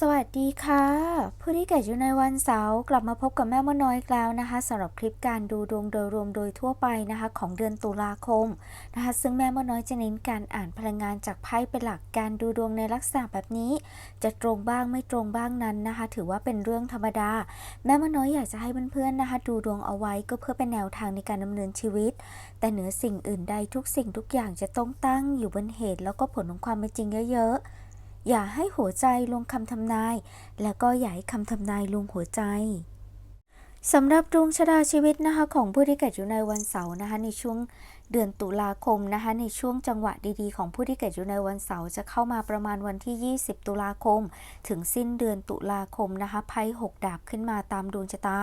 สวัสดีค่ะผู้ที่เกิดอยู่ในวันเสาร์กลับมาพบกับแม่มดน้อยแล้วนะคะสำหรับคลิปการดูดวงโดยรวมโดยทั่วไปนะคะของเดือนตุลาคมนะคะซึ่งแม่มดน้อยจะเน้นการอ่านพลังงานจากไพ่เป็นหลักการดูดวงในลักษณะแบบนี้ จะตรงบ้างไม่ตรงบ้างนั้นนะคะ ถือว่าเป็นเรื่องธรรมดา แม่มดน้อยอยากจะให้เพื่อนๆนะคะ ดูดวงเอาไว้ก็เพื่อเป็นแนวทางในการดำเนินชีวิต แต่เหนือสิ่งอื่นใดทุกสิ่งทุกอย่างจะต้องตั้งอยู่บนเหตุ แล้วก็ผลของความเป็นจริงเยอะๆ อย่าให้หัวใจลงคำทำนาย แล้วก็อย่าให้คำทำนายลงหัวใจ สำหรับดวงชะตาชีวิตนะคะของผู้ที่เกิดอยู่ในวันเสาร์นะคะในช่วงเดือนตุลาคมนะคะในช่วงจังหวะดีๆ ของผู้ที่เกิดอยู่ในวันเสาร์จะเข้ามาประมาณวันที่ 20 ตุลาคม ถึงสิ้นเดือนตุลาคมนะคะไพ่หกดาบขึ้นมาตามดวงชะตา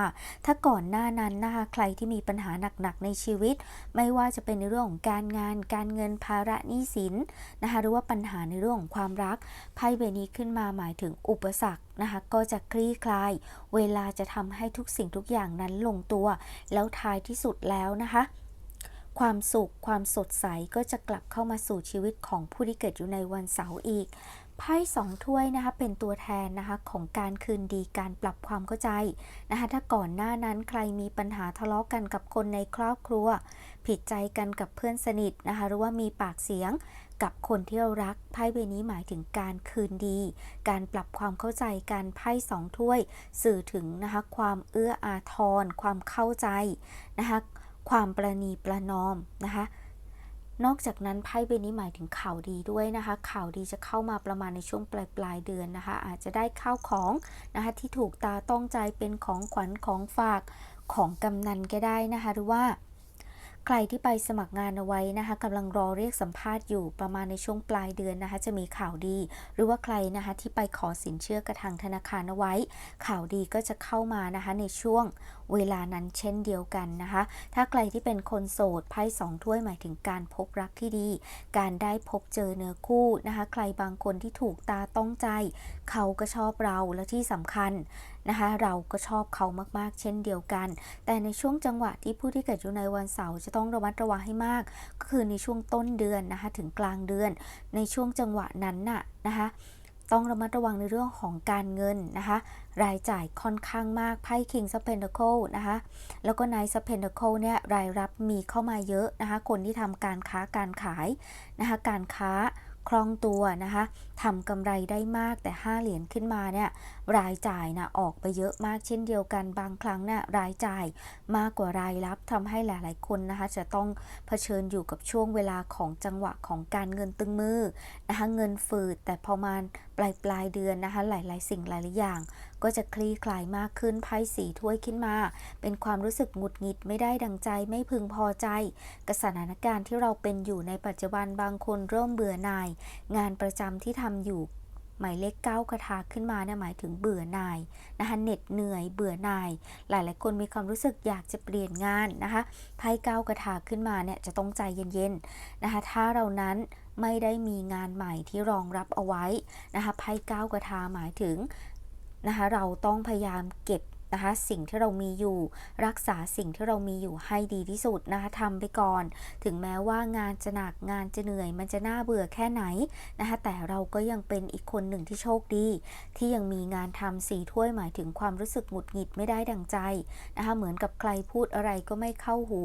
ถ้าก่อนหน้านั้นนะคะใครที่มีปัญหาหนักๆในชีวิต ไม่ว่าจะเป็นในเรื่องของการงาน การเงินภาระหนี้สินนะคะหรือว่าปัญหาในเรื่องของความรักไพ่ใบนี้ขึ้นมาหมายถึงอุปสรรคนะคะก็จะคลี่คลาย เวลาจะทำให้ทุกสิ่งทุกอย่างนั้นลงตัว แล้วท้ายที่สุดแล้วนะคะ ความสุขความสดใสก็จะกลับเข้ามาสู่ชีวิตของผู้ที่เกิดอยู่ในวันเสาร์อีกไพ่สองถ้วยนะคะเป็นตัวแทนนะคะของการคืนดีการปรับความเข้าใจนะคะถ้าก่อนหน้านั้นใครมีปัญหาทะเลาะกันกับคนในครอบครัว ผิดใจกันกับเพื่อนสนิทนะคะหรือว่ามีปากเสียง กับคนที่เรารักไพ่ใบนี้หมายถึงการคืนดี การปรับความเข้าใจการไพ่สองถ้วย สื่อถึงนะคะความเอื้ออาทร ความเข้าใจนะคะความประนีประนอมนะคะนอกจากนั้นไพ่ใบนี้หมายถึงข่าวดีด้วยนะคะ ข่าวดีจะเข้ามาประมาณในช่วงปลายปลายเดือนนะคะ อาจจะได้ข้าวของนะคะที่ถูกตาต้องใจเป็นของขวัญของฝากของกำนันก็ได้นะคะ หรือว่า ใครที่ไปสมัครงานเอาไว้นะคะกำลังรอเรียกสัมภาษณ์อยู่ประมาณในช่วงปลายเดือนนะคะ จะมีข่าวดี หรือว่าใครนะคะที่ไปขอสินเชื่อกระทางธนาคารเอาไว้ ข่าวดีก็จะเข้ามานะคะในช่วง เวลานั้นเช่นเดียวกันนะคะ ถ้าใครที่เป็นคนโสดไพ่สองถ้วยหมายถึงการพบรักที่ดี การได้พบเจอเนื้อคู่นะคะ ใครบางคนที่ถูกตาต้องใจ เขาก็ชอบเราและที่สำคัญนะคะเราก็ชอบเขามากๆ เช่นเดียวกัน แต่ในช่วงจังหวะที่ผู้ที่เกิดอยู่ในวันเสาร์จะต้องระมัดระวังให้มาก ก็คือในช่วงต้นเดือนนะคะถึงกลางเดือน ในช่วงจังหวะนั้นน่ะนะคะต้องระมัดระวังในเรื่องของการเงินนะคะ รายจ่ายค่อนข้างมากไพ่ King of Pentacle นะคะ แล้วก็ Knight of Pentacle เนี่ยรายรับมีเข้ามาเยอะนะคะ คนที่ทำการค้าการขายนะคะ การค้าคล่องตัวนะคะทำกำไรได้มากแต่ 5 เหรียญขึ้นมาเนี่ยรายจ่ายนะออกไปเยอะมากเช่นเดียวกันบางครั้งน่ะรายจ่ายมากกว่ารายรับทำให้หลาย ๆ คนนะคะจะต้องเผชิญอยู่กับช่วงเวลาของจังหวะของการเงินตึงมือนะคะเงินฝืดแต่พอมาปลายปลายเดือนนะคะหลาย ๆ สิ่งหลาย ๆ อย่าง ก็จะคลี่คลายมากขึ้นไพ่สีถ้วยขึ้นมา เป็นความรู้สึกหงุดหงิดไม่ได้ดังใจไม่พึงพอใจกับสถานการณ์ที่เราเป็นอยู่ในปัจจุบันบางคนเริ่มเบื่อหน่าย งานประจำที่ทำอยู่หมายเลขเก้ากระทาขึ้นมาเนี่ยหมายถึงเบื่อหน่ายนะคะเหน็ดเหนื่อยเบื่อหน่าย หลายๆ คนมีความรู้สึกอยากจะเปลี่ยนงานนะคะไพ่เก้ากระทาขึ้นมาเนี่ยจะต้องใจเย็นๆนะคะถ้าเรานั้นไม่ได้มีงานใหม่ที่รองรับเอาไว้นะคะไพ่เก้ากระทาหมายถึง นะคะเราต้องพยายามเก็บ นะคะ สิ่งที่เรามีอยู่ รักษาสิ่งที่เรามีอยู่ให้ดีที่สุดนะคะทำไปก่อน ถึงแม้ว่างานจะหนักงานจะเหนื่อย มันจะน่าเบื่อแค่ไหนนะคะแต่เราก็ยังเป็นอีกคนหนึ่งที่โชคดี ที่ยังมีงานทำสีถ้วยหมายถึงความรู้สึกหงุดหงิดไม่ได้ดังใจนะคะเหมือนกับใครพูดอะไรก็ไม่เข้าหู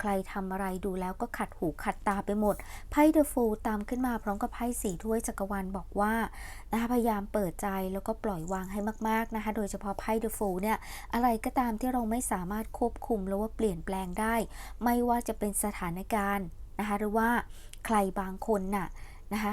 ใครทำอะไรดูแล้วก็ขัดหูขัดตาไปหมดไพ่เดอะฟูตามขึ้นมาพร้อมกับไพ่สีถ้วยจักรวาลบอกว่านะคะพยายามเปิดใจแล้วก็ปล่อยวางให้มากๆนะคะ โดยเฉพาะไพ่เดอะฟูเนี่ยอะไรก็ตามที่เราไม่สามารถควบคุมหรือว่าเปลี่ยนแปลงได้ ไม่ว่าจะเป็นสถานการณ์นะคะหรือว่าใครบางคนน่ะนะคะ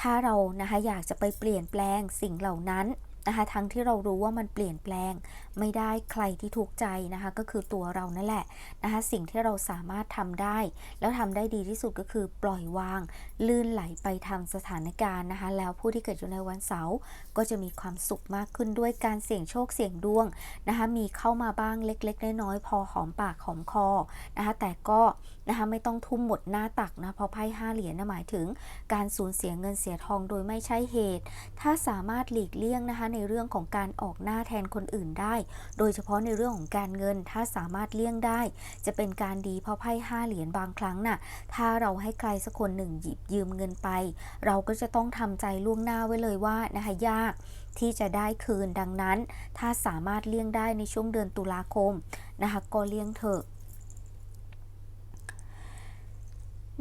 ถ้าเรานะคะอยากจะไปเปลี่ยนแปลงสิ่งเหล่านั้นนะคะทั้งที่เรารู้ว่ามันเปลี่ยนแปลง ไม่ได้ใครที่ทุกข์ใจนะคะ ก็คือตัวเรานั่นแหละนะคะ สิ่งที่เราสามารถทำได้ แล้วทำได้ดีที่สุดก็คือปล่อยวาง ลื่นไหลไปทำสถานการณ์นะคะ แล้วผู้ที่เกิดอยู่ในวันเสาร์ก็จะมีความสุขมากขึ้นด้วยการเสี่ยงโชคเสี่ยงดวงนะคะ มีเข้ามาบ้างเล็ก ๆ น้อยๆพอหอมปากหอมคอนะคะ แต่ก็นะคะไม่ต้องทุ่มหมดหน้าตักนะเพราะไพ่ห้าเหรียญนะหมายถึง การสูญเสียเงินเสียทองโดยไม่ใช่เหตุ ถ้าสามารถหลีกเลี่ยงนะคะในเรื่องของการออกหน้าแทนคนอื่นได้โดยเฉพาะในเรื่องของการเงินถ้าสามารถเลี่ยงได้ จะเป็นการดีเพราะไพ่ห้าเหรียญบางครั้งน่ะถ้าเราให้ใครสักคนหนึ่งหยิบยืมเงินไป เราก็จะต้องทำใจล่วงหน้าไว้เลยว่านะคะยากที่จะได้คืนดังนั้น ถ้าสามารถเลี่ยงได้ในช่วงเดือนตุลาคมนะคะก็เลี่ยงเถอะ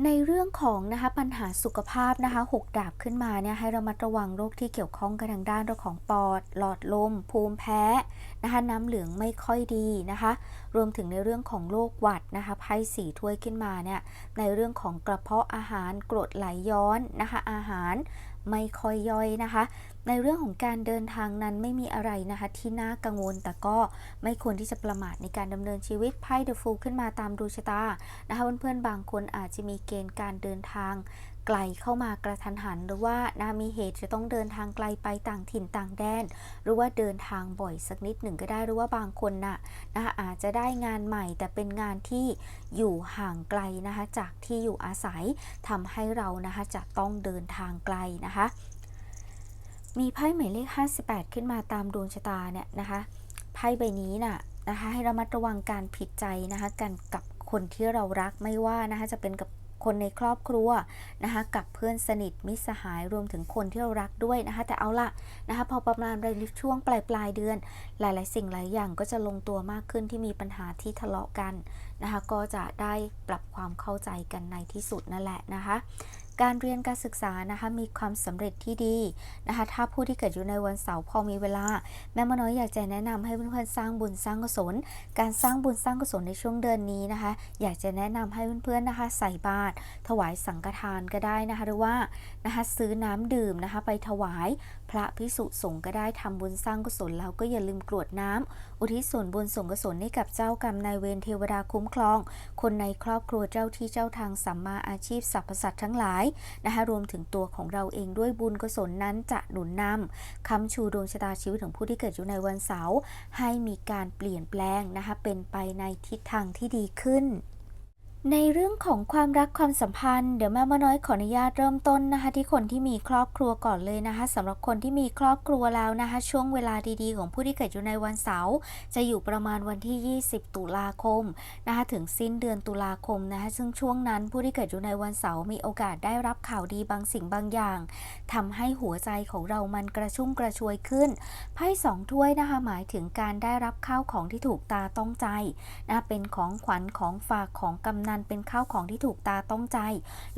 ในเรื่องของนะคะปัญหาสุขภาพนะคะหกดาบขึ้นมาเนี่ยให้ระมัดระวังโรคที่เกี่ยวข้องกันทางด้านเรื่องของปอด หลอดลม ภูมิแพ้นะคะน้ำเหลืองไม่ค่อยดีนะคะ รวมถึงในเรื่องของโรคหวัดนะคะไพ่สีถ้วยขึ้นมาเนี่ยในเรื่องของกระเพาะอาหารกรดไหลย้อนนะคะอาหารไม่ค่อยย่อยนะคะ ในเรื่องของการเดินทางนั้นไม่มีอะไรนะคะที่น่ากังวล แต่ก็ไม่ควรที่จะประมาทในการดำเนินชีวิตไพ่เดอะฟูขึ้นมาตามดวงชะตานะคะเพื่อนๆบางคนอาจจะมีเกณฑ์การเดินทางไกลเข้ามากระทันหัน หรือว่านะมีเหตุจะต้องเดินทางไกลไปต่างถิ่นต่างแดน หรือว่าเดินทางบ่อยสักนิดหนึ่งก็ได้หรือว่าบางคนน่ะนะคะอาจจะได้งานใหม่ แต่เป็นงานที่อยู่ห่างไกลนะคะจากที่อยู่อาศัยทำให้เรานะคะจะต้องเดินทางไกลนะคะ มีไพ่หมายเลข 58 ขึ้นมาตามดวงชะตาเนี่ยนะคะไพ่ใบนี้น่ะนะคะให้ระมัดระวังการผิดใจนะคะกันกับคนที่เรารักไม่ว่านะคะจะเป็นกับคนในครอบครัวนะคะกับเพื่อนสนิทมิตรสหายรวมถึงคนที่เรารักด้วยนะคะแต่เอาละนะคะพอประมาณในช่วงปลายปลายเดือน หลาย ๆ สิ่งหลายอย่างก็จะลงตัวมากขึ้นที่มีปัญหาที่ทะเลาะกันนะคะก็จะได้ปรับความเข้าใจกันในที่สุดนั่นแหละนะคะ การเรียนการศึกษานะคะมีความสำเร็จที่ดีนะคะถ้าผู้ที่เกิดอยู่ในวันเสาร์พอมีเวลา แม่มน้อยอยากจะแนะนำให้เพื่อนๆสร้างบุญสร้างกุศล การสร้างบุญสร้างกุศลในช่วงเดือนนี้นะคะ อยากจะแนะนำให้เพื่อนๆนะคะ ใส่บาตรถวายสังฆทานก็ได้นะคะหรือว่านะคะซื้อน้ำดื่มนะคะไปถวายพระพิสุสงฆ์ก็ได้ทำบุญสร้างกุศลแล้วก็อย่าลืมกรวดน้ำอุทิศส่วนบุญส่วนกุศลให้กับเจ้ากรรมนายเวรเทวดาคุ้มครอง คนในครอบครัวเจ้าที่เจ้าทางสัมมาอาชีพสรรพสัตว์ทั้งหลายนะคะรวมถึงตัวของเราเองด้วยบุญกุศลนั้นจะหนุนนำค้ำชูดวงชะตาชีวิตของผู้ที่เกิดอยู่ในวันเสาร์ให้มีการเปลี่ยนแปลงนะคะเป็นไปในทิศทางที่ดีขึ้น ในเรื่องของความรักความสัมพันธ์เดี๋ยวแม่มาน้อยขออนุญาตเริ่มต้นนะคะ ที่คนที่มีครอบครัวก่อนเลยนะคะสำหรับคนที่มีครอบครัวแล้วนะคะ ช่วงเวลาดีๆ ของผู้ที่เกิดอยู่ในวันเสาร์จะอยู่ประมาณวันที่ 20 ตุลาคมนะคะถึงสิ้นเดือนตุลาคมนะคะ ซึ่งช่วงนั้นผู้ที่เกิดอยู่ในวันเสาร์มีโอกาสได้รับข่าวดีบางสิ่งบางอย่างทำให้หัวใจของเรามันกระชุ่มกระชวยขึ้นไพ่สองถ้วยนะคะหมายถึงการได้รับข้าวของที่ถูกตาต้องใจนะเป็นของขวัญของฝากของกำนันเป็นข้าวของที่ถูกตาต้องใจ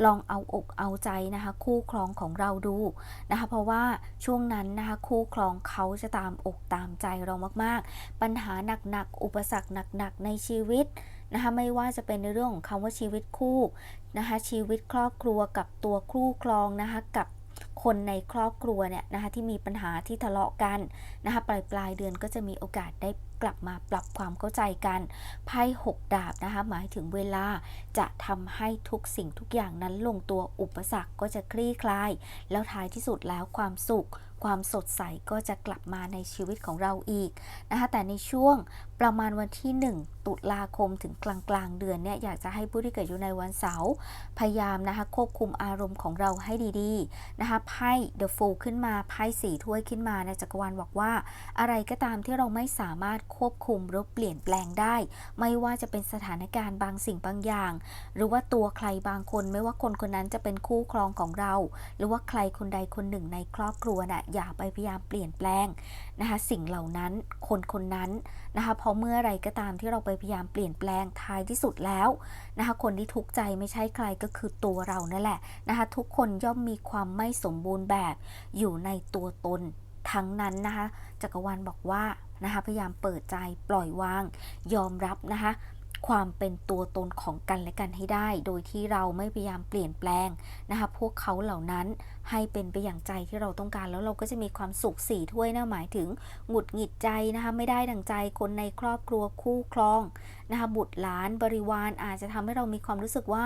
ลองเอาอกเอาใจนะคะ คู่ครองของเราดูนะคะ เพราะว่าช่วงนั้นนะคะคู่ครองเขาจะตามอกตามใจเรามาก ๆ ปัญหาหนัก ๆ อุปสรรคหนัก ๆ ในชีวิตนะคะไม่ว่าจะเป็นในเรื่องของคำว่าชีวิตคู่นะคะชีวิตครอบครัวกับตัวคู่ครองนะคะกับ คนในครอบครัวเนี่ยนะคะที่มีปัญหาที่ทะเลาะกันนะคะปลายปลายเดือนก็จะมีโอกาสได้กลับมาปรับความเข้าใจกันไพ่หกดาบนะคะหมายถึงเวลาจะทำให้ทุกสิ่งทุกอย่างนั้นลงตัวอุปสรรคก็จะคลี่คลาย แล้วท้ายที่สุดแล้วความสุข ความสดใสก็จะกลับมาในชีวิตของเราอีกนะคะแต่ในช่วงประมาณวันที่ 1 ตุลาคมถึงกลางกลางเดือนเนี่ยอยากจะให้ผู้ที่เกิดอยู่ในวันเสาร์พยายามนะคะควบคุมอารมณ์ของเราให้ดีๆนะคะไพ่เดอะฟูขึ้นมาไพ่สีถ้วยขึ้นมาในจักรวาลบอกว่า อะไรก็ตามที่เราไม่สามารถควบคุมหรือเปลี่ยนแปลงได้ ไม่ว่าจะเป็นสถานการณ์บางสิ่งบางอย่าง หรือว่าตัวใครบางคนไม่ว่าคนคนนั้นจะเป็นคู่ครองของเรา หรือว่าใครคนใดคนหนึ่งในครอบครัวน่ะอย่าไปพยายามเปลี่ยนแปลงนะคะสิ่งเหล่านั้นคนคนนั้นนะคะราะเมื่อไรก็ตามที่เราไปพยายามเปลี่ยนแปลงท้ายที่สุดแล้วนะคะคนที่ทุกข์ใจไม่ใช่ใครก็คือตัวเรานั่นแหละนะคะทุกคนย่อมมีความไม่สมบูรณ์แบบอยู่ในตัวตนทั้งนั้นนะคะจักรวาลบอกว่านะคะพยายามเปิดใจปล่อยวาง ยอมรับนะคะความเป็นตัวตนของกันและกันให้ได้ โดยที่เราไม่พยายามเปลี่ยนแปลงนะคะพวกเขาเหล่านั้น ให้เป็นไปอย่างใจที่เราต้องการแล้วเราก็จะมีความสุขสี่ถ้วยนะหมายถึงหงุดหงิดใจนะคะไม่ได้ดังใจคนในครอบครัวคู่ครองนะคะบุตรหลานบริวารอาจจะทำให้เรามีความรู้สึกว่า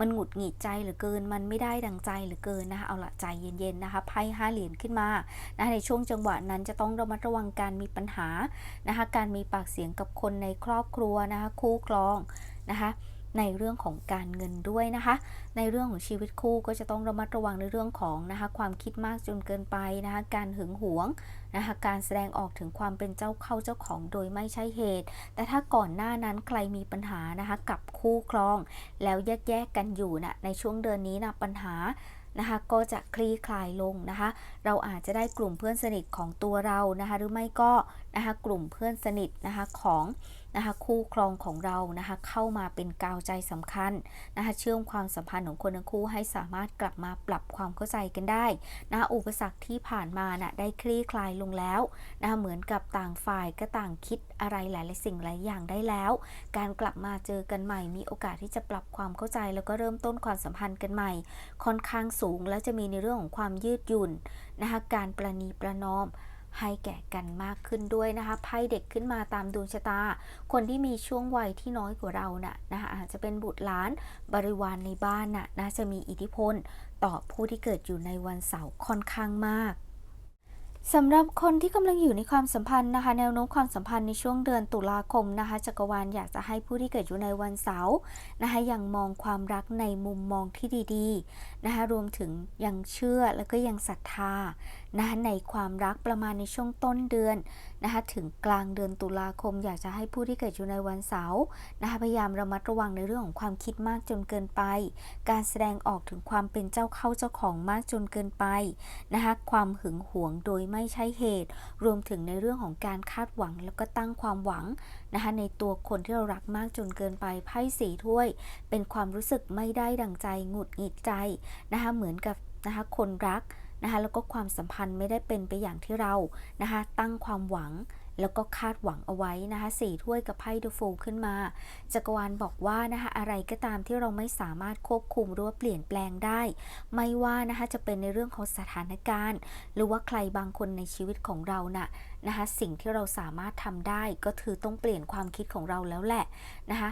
มันหงุดหงิดใจเหลือเกิน มันไม่ได้ดังใจเหลือเกินนะคะเอาละใจเย็นๆนะคะไพ่ห้าเหรียญขึ้นมานะะในช่วงจังหวะนั้นจะต้องระมัดระวังการมีปัญหานะคะการมีปากเสียงกับคนในครอบครัวนะคะคู่ครองนะคะ ในเรื่องของการเงินด้วยนะคะ ในเรื่องของชีวิตคู่ก็จะต้องระมัดระวังในเรื่องของนะคะความคิดมากจนเกินไปนะคะการหึงหวงนะคะการแสดงออกถึงความเป็นเจ้าเข้าเจ้าของโดยไม่ใช่เหตุ แต่ถ้าก่อนหน้านั้นใครมีปัญหานะคะกับคู่ครอง แล้วแยกแยกกันอยู่นะในช่วงเดือนนี้นะปัญหานะคะก็จะคลี่คลายลงนะคะ เราอาจจะได้กลุ่มเพื่อนสนิทของตัวเรานะคะ หรือไม่ก็นะคะกลุ่มเพื่อนสนิทนะคะของ นะคะคู่ครองของเรานะคะเข้ามาเป็นกาวใจสำคัญนะคะเชื่อมความสัมพันธ์ของคนทั้งคู่ให้สามารถกลับมาปรับความเข้าใจกันได้นะะอุปสรรคที่ผ่านมานะ่ะได้คลี่คลายลงแล้วนะะเหมือนกับต่างฝ่ายก็ต่างคิดอะไรหลายๆสิ่งหลายอย่างได้แล้ว การกลับมาเจอกันใหม่มีโอกาสที่จะปรับความเข้าใจ แล้วก็เริ่มต้นความสัมพันธ์กันใหม่ ค่อนข้างสูง แล้วจะมีในเรื่องของความยืดหยุ่นนะคะการประนีประนอม ให้แก่กันมากขึ้นด้วยนะคะไพ่เด็กขึ้นมาตามดวงชะตา คนที่มีช่วงวัยที่น้อยกว่าเราน่ะนะคะอาจจะเป็นบุตรหลานบริวารในบ้านน่ะน่าจะมีอิทธิพล ต่อผู้ที่เกิดอยู่ในวันเสาร์ค่อนข้างมากสำหรับคนที่กำลังอยู่ในความสัมพันธ์นะคะ แนวโน้มความสัมพันธ์ในช่วงเดือนตุลาคมนะคะจักรวาลอยากจะให้ผู้ที่เกิดอยู่ในวันเสาร์นะคะยังมองความรักในมุมมองที่ดีๆนะคะรวมถึงยังเชื่อแล้วก็ยังศรัทธานะคะในความรักประมาณในช่วงต้นเดือนนะคะถึงกลางเดือนตุลาคม อยากจะให้ผู้ที่เกิดอยู่ในวันเสาร์นะคะพยายามระมัดระวังในเรื่องของความคิดมากจนเกินไป การแสดงออกถึงความเป็นเจ้าเข้าเจ้าของมากจนเกินไปนะคะความหึงหวงโดยไม่ใช่เหตุ รวมถึงในเรื่องของการคาดหวังแล้วก็ตั้งความหวังนะคะในตัวคนที่เรารักมากจนเกินไปไพ่สีถ้วย เป็นความรู้สึกไม่ได้ดังใจหงุดหงิดใจนะคะเหมือนกับนะคะคนรัก นะคะแล้วก็ความสัมพันธ์ไม่ได้เป็นไปอย่างที่เรานะคะตั้งความหวังแล้วก็คาดหวังเอาไว้นะคะสี่ถ้วยกับไพ่เดอะโฟขึ้นมา จักรวาลบอกว่านะคะอะไรก็ตามที่เราไม่สามารถควบคุมหรือว่าเปลี่ยนแปลงได้ ไม่ว่านะคะจะเป็นในเรื่องของสถานการณ์ หรือว่าใครบางคนในชีวิตของเราน่ะนะคะสิ่งที่เราสามารถทำได้ก็คือต้องเปลี่ยนความคิดของเราแล้วแหละนะคะ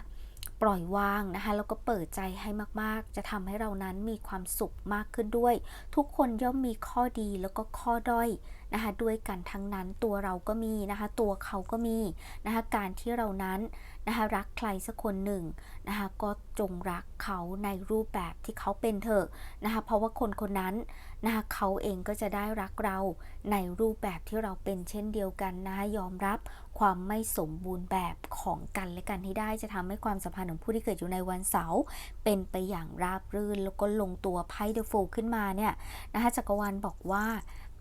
ปล่อยวางนะคะแล้วก็เปิดใจให้มากๆ จะทำให้เรานั้นมีความสุขมากขึ้นด้วย ทุกคนย่อมมีข้อดีแล้วก็ข้อด้อยนะคะด้วยกันทั้งนั้นตัวเราก็มีนะคะตัวเขาก็มีนะคะการที่เรานั้น นะคะรักใครสักคนหนึ่งนะคะก็จงรักเขาในรูปแบบที่เขาเป็นเถอะนะคะเพราะว่าคนคนนั้นนะคะเขาเองก็จะได้รักเราในรูปแบบที่เราเป็นเช่นเดียวกันนะคะยอมรับความไม่สมบูรณ์แบบของกันและกันให้ได้จะทำให้ความสัมพันธ์ของผู้ที่เกิดอยู่ในวันเสาร์เป็นไปอย่างราบรื่น แล้วก็ลงตัวไพ่เดอะโฟขึ้นมาเนี่ยนะคะจักรวาลบอกว่า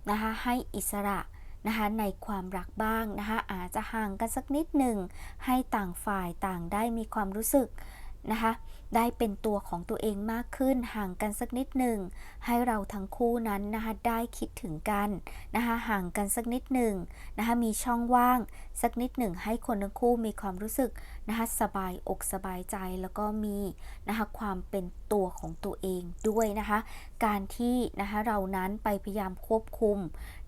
นะคะให้อิสระ นะคะในความรักบ้างนะคะอาจจะห่างกันสักนิดหนึ่งให้ต่างฝ่ายต่างได้มีความรู้สึกนะคะ ได้เป็นตัวของตัวเองมากขึ้นห่างกันสักนิดหนึ่ง ให้เราทั้งคู่นั้นนะคะได้คิดถึงกันนะคะห่างกันสักนิดหนึ่งนะคะมีช่องว่างสักนิดหนึ่งให้คนทั้งคู่มีความรู้สึกนะคะสบายอกสบายใจแล้วก็มีนะคะความเป็นตัวของตัวเองด้วยนะคะการที่นะคะเรานั้นไปพยายามควบคุม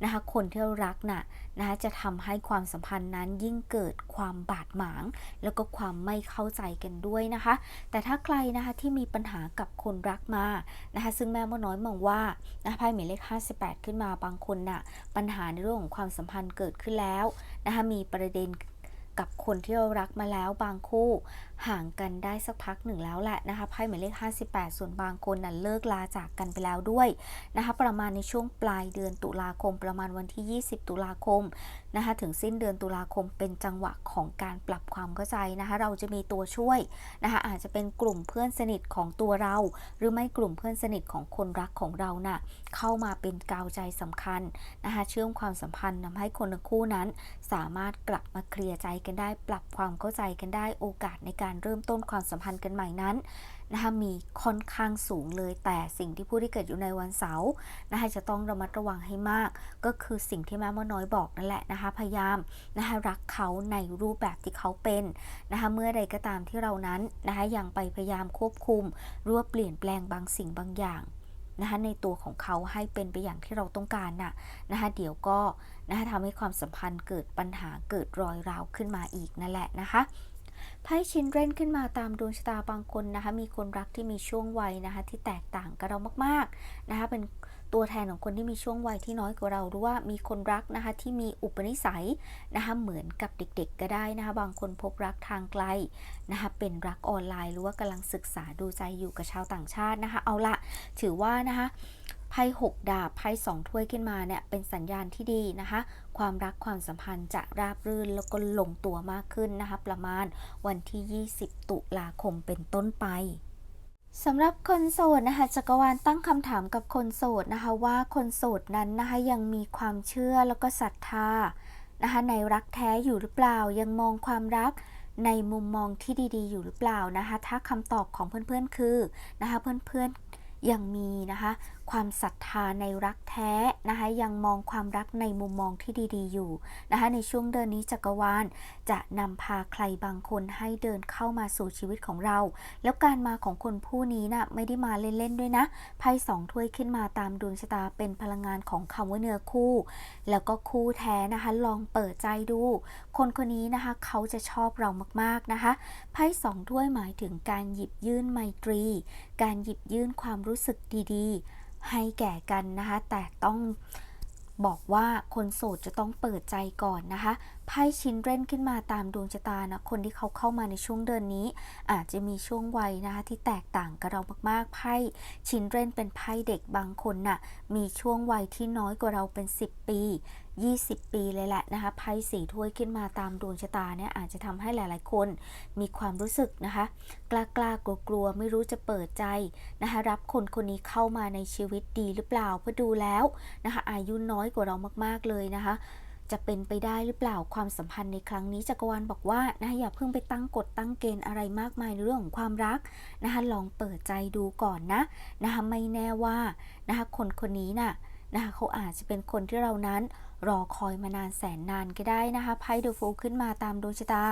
นะคะคนที่เรารักน่ะนะคะจะทำให้ความสัมพันธ์นั้นยิ่งเกิดความบาดหมาง แล้วก็ความไม่เข้าใจกันด้วยนะคะ แต่ถ้าใครนะคะที่มีปัญหากับคนรักมานะคะซึ่งแม่มดน้อยมองว่านะคะไพ่หมายเลข 58 ขึ้นมาบางคนน่ะปัญหาในเรื่องของความสัมพันธ์เกิดขึ้นแล้วนะคะมีประเด็นกับคนที่เรารักมาแล้วบางคู่ห่างกันได้สักพักหนึ่งแล้วแหละนะคะไพ่หมายเลข 58 ส่วนบางคนนั้นเลิกลาจากกันไปแล้วด้วยนะคะประมาณในช่วงปลายเดือนตุลาคม ประมาณวันที่ 20 ตุลาคมนะคะถึงสิ้นเดือนตุลาคมเป็นจังหวะของการปรับความเข้าใจนะคะเราจะมีตัวช่วยนะคะอาจจะเป็นกลุ่มเพื่อนสนิทของตัวเรา หรือไม่กลุ่มเพื่อนสนิทของคนรักของเรานะ่ะเข้ามาเป็นกาวใจสำคัญนะคะเชื่อมความสัมพันธ์ทำให้คนทั้งคู่นั้น สามารถกลับมาเคลียร์ใจกันได้ ปรับความเข้าใจกันได้โอกาสในการการเริ่มต้นความสัมพันธ์กันใหม่นั้นนะคะมีค่อนข้างสูงเลยแต่สิ่งที่ผู้ที่เกิดอยู่ในวันเสาร์นะคะจะต้องระมัดระวังให้มาก ก็คือสิ่งที่แม่มดน้อยบอกนั่นแหละนะคะพยายามนะคะรักเขาในรูปแบบที่เขาเป็นนะคะเมื่อใดก็ตามที่เรานั้นนะคะยังไปพยายามควบคุมรวบเปลี่ยนแปลงบางสิ่งบางอย่างนะคะในตัวของเขาให้เป็นไปอย่างที่เราต้องการน่ะนะคะเดี๋ยวก็นะคะทำให้ความสัมพันธ์เกิดปัญหาเกิดรอยร้าวขึ้นมาอีกนั่นแหละนะคะ ไพ่ชินเร่นขึ้นมาตามดวงชะตาบางคนนะคะ มีคนรักที่มีช่วงวัยนะคะ ที่แตกต่างกับเรามากๆนะคะ เป็นตัวแทนของคนที่มีช่วงวัยที่น้อยกว่าเราหรือว่ามีคนรักนะคะที่มีอุปนิสัยนะคะเหมือนกับเด็กๆ ก็ได้นะคะ บางคนพบรักทางไกลนะคะเป็นรักออนไลน์หรือว่ากำลังศึกษาดูใจอยู่กับชาวต่างชาตินะคะ เอาละถือว่านะคะ พ่หกดาบไพ่สองถ้วยขึ้นมาเนี่ยเป็นสัญญาณที่ดีนะคะ ความรักความสัมพันธ์จะราบรื่นแล้วก็ลงตัวมากขึ้นนะคะ ประมาณวันที่ 20 ตุลาคมเป็นต้นไปสำหรับคนโสดนะคะจักรวาลตั้งคำถามกับคนโสดนะคะว่าคนโสดนั้นนะคะยังมีความเชื่อแล้วก็ศรัทธานะคะในรักแท้อยู่หรือเปล่ายังมองความรักในมุมมองที่ดีๆ อยู่หรือเปล่านะคะ ถ้าคำตอบของเพื่อนๆคือนะคะเพื่อนๆยังมีนะคะ ความศรัทธาในรักแท้นะคะยังมองความรักในมุมมองที่ดีๆ อยู่นะคะในช่วงเดือนนี้จักรวาลจะนำพาใครบางคนให้เดินเข้ามาสู่ชีวิตของเรา แล้วการมาของคนผู้นี้นะ่ะไม่ได้มาเล่นๆด้วยนะไพ่สองถ้วยขึ้นมาตามดวงชะตาเป็นพลังงานของคำว่าเนื้อคู่ แล้วก็คู่แท้นะคะลองเปิดใจดู คนคนนี้นะคะเขาจะชอบเรามากๆนะคะไพ่สองถ้วยหมายถึงการหยิบยื่นไมตรี การหยิบยื่นความรู้สึกดีๆ ให้แก่กันนะคะ แต่ต้องบอกว่าคนโสดจะต้องเปิดใจก่อนนะคะ ไพ่ชินเร่นขึ้นมาตามดวงชะตานะคนที่เขาเข้ามาในช่วงเดือนนี้ อาจจะมีช่วงวัยนะคะที่แตกต่างกับเรามากๆไพ่ชินเร่นเป็นไพ่เด็กบางคนนะ่ะมีช่วงวัยที่น้อยกว่าเราเป็น 10 ปี 20 ปีเลยแหละนะคะไพ่สีถ้วยขึ้นมาตามดวงชะตาเนี่ยอาจจะทำให้หลายๆ คนมีความรู้สึกนะคะกล้ากล้ากลัวกลัวไม่รู้จะเปิดใจนะคะรับคนคนนี้เข้ามาในชีวิตดีหรือเปล่าเพื่อดูแล้วนะคะอายุน้อยกว่าเรามากๆเลยนะคะ จะเป็นไปได้หรือเปล่าความสัมพันธ์ในครั้งนี้จักรวาลบอกว่านะอย่าเพิ่งไปตั้งกฎตั้งเกณฑ์อะไรมากมายในเรื่องของความรักนะคะลองเปิดใจดูก่อนนะนะคะไม่แน่ว่านะคะคนคนนี้น่ะนะคะเขาอาจจะเป็นคนที่เรานั้นรอคอยมานานแสนนานก็ได้นะคะไพ่เดอะฟูขึ้นมาตามดวงชะตา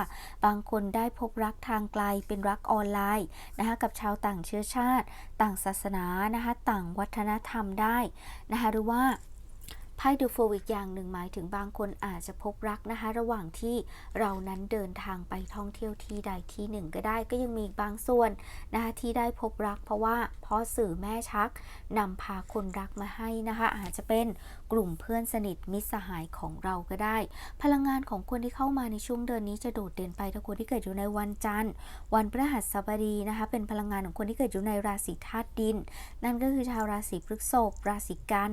บางคนได้พบรักทางไกลเป็นรักออนไลน์นะคะกับชาวต่างเชื้อชาติ ต่างศาสนานะคะต่างวัฒนธรรมได้นะคะหรือว่า พ่ดูโฟอีกอย่างหนึ่งหมายถึงบางคนอาจจะพบรักนะคะ ระหว่างที่เรานั้นเดินทางไปท่องเที่ยวที่ใดที่หนึ่งก็ได้ก็ยังมีบางส่วนนะคะที่ได้พบรักเพราะว่าพ่อสื่อแม่ชักนำพาคนรักมาให้นะคะ อาจจะเป็นกลุ่มเพื่อนสนิทมิตรสหายของเราก็ได้ พลังงานของคนที่เข้ามาในช่วงเดือนนี้จะโดดเด่นไปถ้าคนที่เกิดอยู่ในวันจันทร์ วันพฤหัสบดีนะคะ เป็นพลังงานของคนที่เกิดอยู่ในราศีธาตุดิน นั่นก็คือชาวราศีพฤษภราศีกัน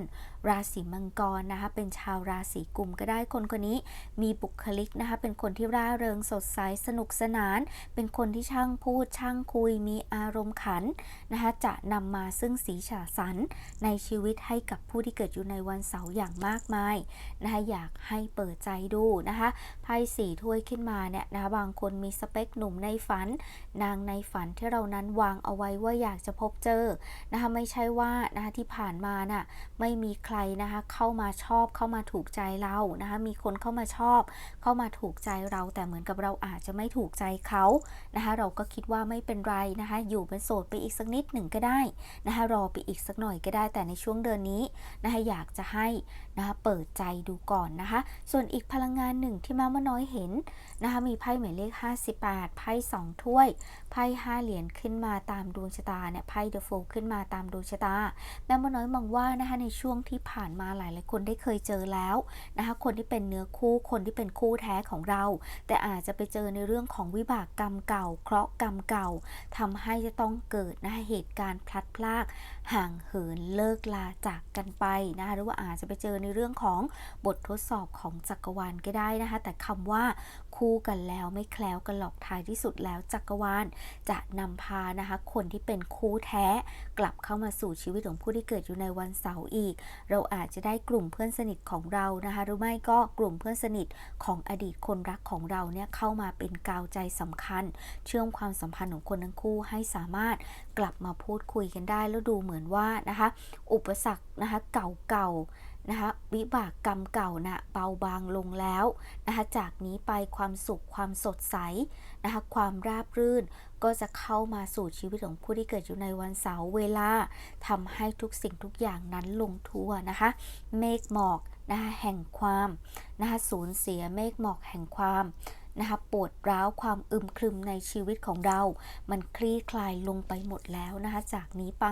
ราศีมังกรนะคะ เป็นชาวราศีกุมก็ได้คนคนนี้มีบุคลิกนะคะ เป็นคนที่ร่าเริงสดใสสนุกสนาน เป็นคนที่ช่างพูดช่างคุยมีอารมณ์ขันนะคะจะนำมาซึ่งสีฉาสันในชีวิตให้กับผู้ที่เกิดอยู่ในวันเสาร์อย่างมากมายนะคะอยากให้เปิดใจดูนะคะไพ่สี่ถ้วยขึ้นมาเนี่ยนะคะบางคนมีสเปคหนุ่มในฝัน นางในฝันที่เรานั้นวางเอาไว้ว่าอยากจะพบเจอนะคะไม่ใช่ว่านะคะที่ผ่านมาน่ะไม่มีใครนะคะเข้ามาชอบเข้ามาถูกใจเรานะคะมีคนเข้ามาชอบ เข้ามาถูกใจเราแต่เหมือนกับเราอาจจะไม่ถูกใจเขานะคะเราก็คิดว่าไม่เป็นไรนะคะอยู่เป็นโสดไปอีกสักนิดหนึ่งก็ได้นะคะรอไปอีกสักหน่อยก็ได้แต่ในช่วงเดือนนี้นะคะอยากจะให้นะคะเปิดใจดูก่อนนะคะ ส่วนอีกพลังงานหนึ่งที่มามาน้อยเห็นนะคะมีไพ่หมายเลข 58 ไพ่ 2 ถ้วย ไพ่ 5 เหรียญขึ้นมาตามดวงชะตาเนี่ยไพ่เดอะโฟขึ้นมาตามดวงชะตา แม่มาน้อยมองว่านะคะในช่วงที่ผ่านมาหลายหลายคนได้เคยเจอแล้วนะคะคนที่เป็นเนื้อคู่คนที่เป็นคู่แท้ของเรา แต่อาจจะไปเจอในเรื่องของวิบากกรรมเก่าเคราะห์กรรมเก่าทำให้จะต้องเกิดนะคะเหตุการณ์พลัดพรากห่างเหินเลิกลาจากกันไปนะคะหรือว่าอาจจะไปเจอในเรื่องของบททดสอบของจักรวาลก็ได้นะคะ แต่คำว่าคู่กันแล้วไม่แคล้วกันหลอกท้ายที่สุดแล้วจักรวาลจะนำพานะคะ คนที่เป็นคู่แท้ กลับเข้ามาสู่ชีวิตของผู้ที่เกิดอยู่ในวันเสาร์อีก เราอาจจะได้กลุ่มเพื่อนสนิทของเรานะคะ หรือไม่ก็กลุ่มเพื่อนสนิทของอดีตคนรักของเราเนี่ยเข้ามาเป็นกาวใจสำคัญ เชื่อมความสัมพันธ์ของคนทั้งคู่ให้สามารถกลับมาพูดคุยกันได้แล้วดูเหมือนว่านะคะ อุปสรรคนะคะเก่าๆนะคะวิบากกรรมเก่านะ่ะเบาบางลงแล้วนะคะจากนี้ไปความสุขความสดใสนะคะความราบรื่นก็จะเข้ามาสู่ชีวิตของผู้ที่เกิดอยู่ในวันเสาร์เวลาทำให้ทุกสิ่งทุกอย่างนั้นลงทั่วนะคะ เมฆหมอกนะคะแห่งความนะคะสูญเสียเมฆหมอกแห่งความ นะคะปวดร้าวความอึมครึมในชีวิตของเรา มันคลี่คลายลงไปหมดแล้วนะคะจากนี้ไป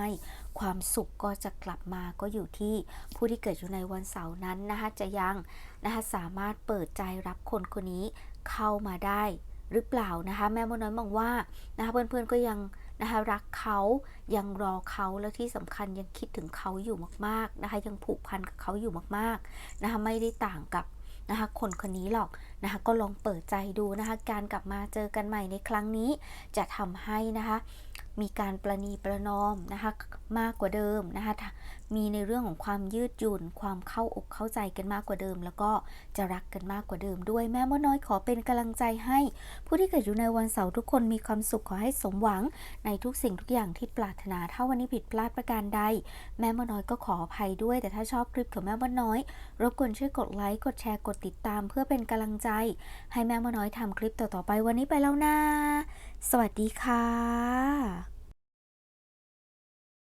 ความสุขก็จะกลับมาก็อยู่ที่ผู้ที่เกิดอยู่ในวันเสาร์นั้นนะคะจะยังนะคะสามารถเปิดใจรับคนคนนี้เข้ามาได้หรือเปล่านะคะแม่มดน้อยมองว่านะคะเพื่อนๆก็ยังนะคะรักเขายังรอเขาแล้วที่สำคัญยังคิดถึงเขาอยู่มากๆนะคะยังผูกพันกับเขาอยู่มากๆนะคะไม่ได้ต่างกับ นะคะคนคนนี้หรอกนะคะก็ลองเปิดใจดูนะคะการกลับมาเจอกันใหม่ในครั้งนี้จะทำให้นะคะ มีการประนีประนอมนะคะมากกว่าเดิมนะคะมีในเรื่องของความยืดหยุ่น ความเข้าอกเข้าใจกันมากกว่าเดิม แล้วก็จะรักกันมากกว่าเดิม ด้วยแม่มดน้อยขอเป็นกำลังใจให้ ผู้ที่เกิดอยู่ในวันเสาร์ทุกคนมีความสุขขอให้สมหวัง ในทุกสิ่งทุกอย่างที่ปรารถนา ถ้าวันนี้ผิดพลาดประการใด แม่มดน้อยก็ขออภัยด้วย แต่ถ้าชอบคลิปของแม่มดน้อย รบกวนช่วยกดไลค์กดแชร์กดติดตาม เพื่อเป็นกำลังใจ ให้แม่มดน้อยทำคลิปต่อๆไปวันนี้ไปแล้วนะ สวัสดีค่ะ